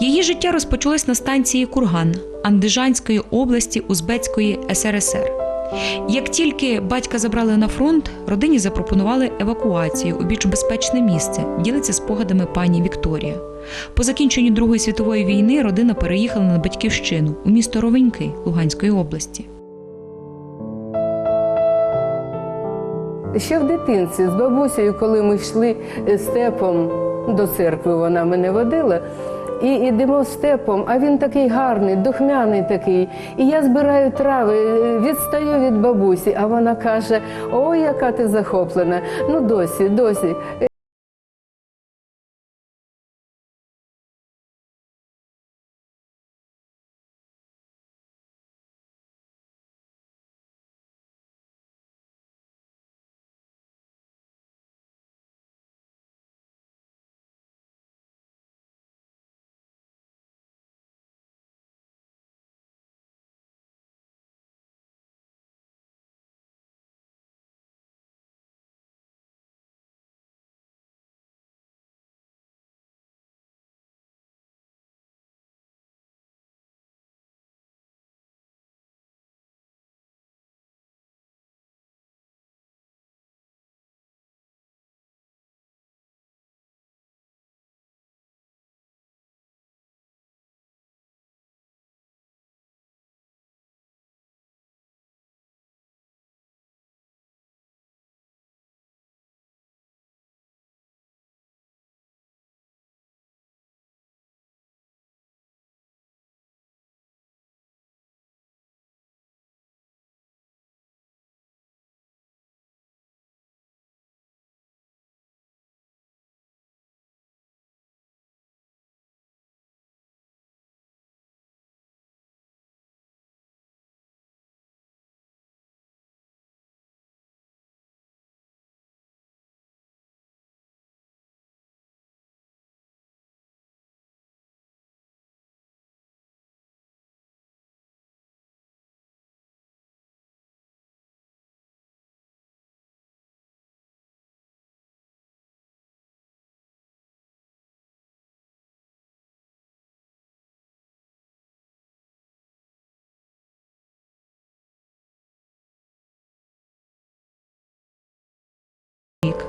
життя розпочалось на станції Курган Андижанської області Узбецької СРСР. Як тільки батька забрали на фронт, родині запропонували евакуацію у більш безпечне місце, ділиться спогадами пані Вікторія. По закінченню Другої світової війни родина переїхала на батьківщину у місто Ровеньки Луганської області. Ще в дитинці з бабусею, коли ми йшли е, степом до церкви, вона мене водила. І йдемо степом, а він такий гарний, духмяний такий. І я збираю трави, е, відстаю від бабусі, а вона каже: Ой, яка ти захоплена! Ну досі, досі.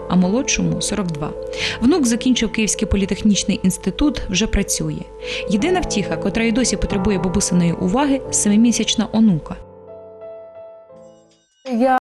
А молодшому 42. Внук закінчив Київський політехнічний інститут, вже працює. Єдина втіха, котра й досі потребує бабусиної уваги, семимісячна онука. Я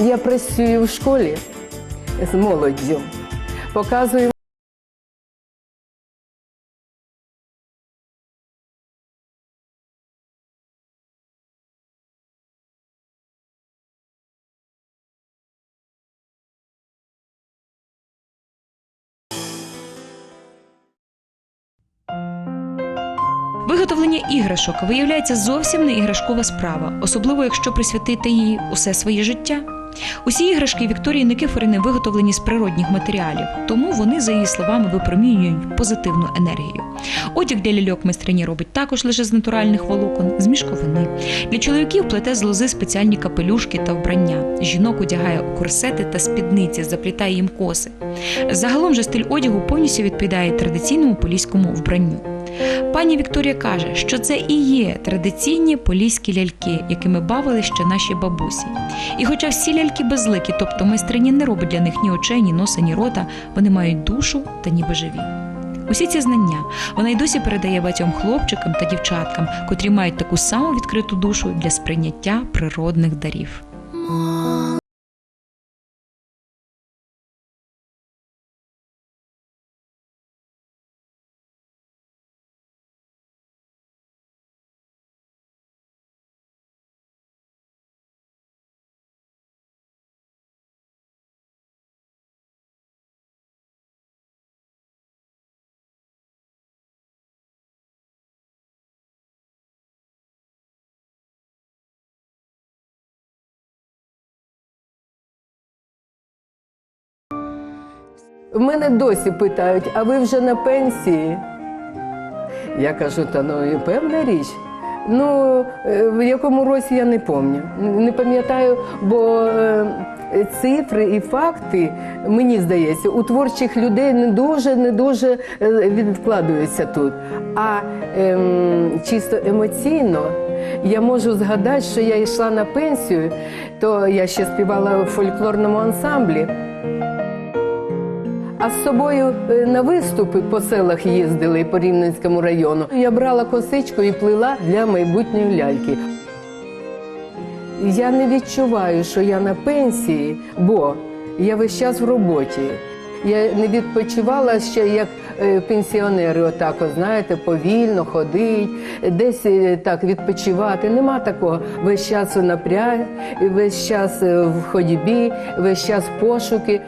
Я працюю в школі з молоддю, показую. Виготовлення іграшок виявляється зовсім не іграшкова справа, особливо якщо присвятити їй усе своє життя. Усі іграшки Вікторії Никифорини виготовлені з природних матеріалів, тому вони, за її словами, випромінюють позитивну енергію. Одяг для ляльок майстрині робить також лише з натуральних волокон, з мішковини. Для чоловіків плете з лози спеціальні капелюшки та вбрання. Жінок одягає у корсети та спідниці, заплітає їм коси. Загалом же стиль одягу повністю відповідає традиційному поліському вбранню. Пані Вікторія каже, що це і є традиційні поліські ляльки, якими бавили ще наші бабусі. І хоча всі ляльки безликі, тобто майстрині не робить для них ні очей, ні носа, ні рота, вони мають душу та ніби живі. Усі ці знання вона й досі передає багатьом хлопчикам та дівчаткам, котрі мають таку саму відкриту душу для сприйняття природних дарів. В мене досі питають, а ви вже на пенсії? Я кажу, та ну і певна річ. Ну, е, в якому році я не пам'ятаю. Не пам'ятаю, бо е, цифри і факти, мені здається, у творчих людей не дуже не дуже е, відкладаються тут. А ем, чисто емоційно я можу згадати, що я йшла на пенсію, то я ще співала в фольклорному ансамблі. А з собою е, на виступи по селах їздили по Рівненському району. Я брала косичку і плила для майбутньої ляльки. Я не відчуваю, що я на пенсії, бо я весь час в роботі. Я не відпочивала ще як е, пенсіонери, отак, знаєте, повільно ходить, десь е, так відпочивати. Нема такого. Весь час у напряг, весь час в ходьбі, весь час пошуки.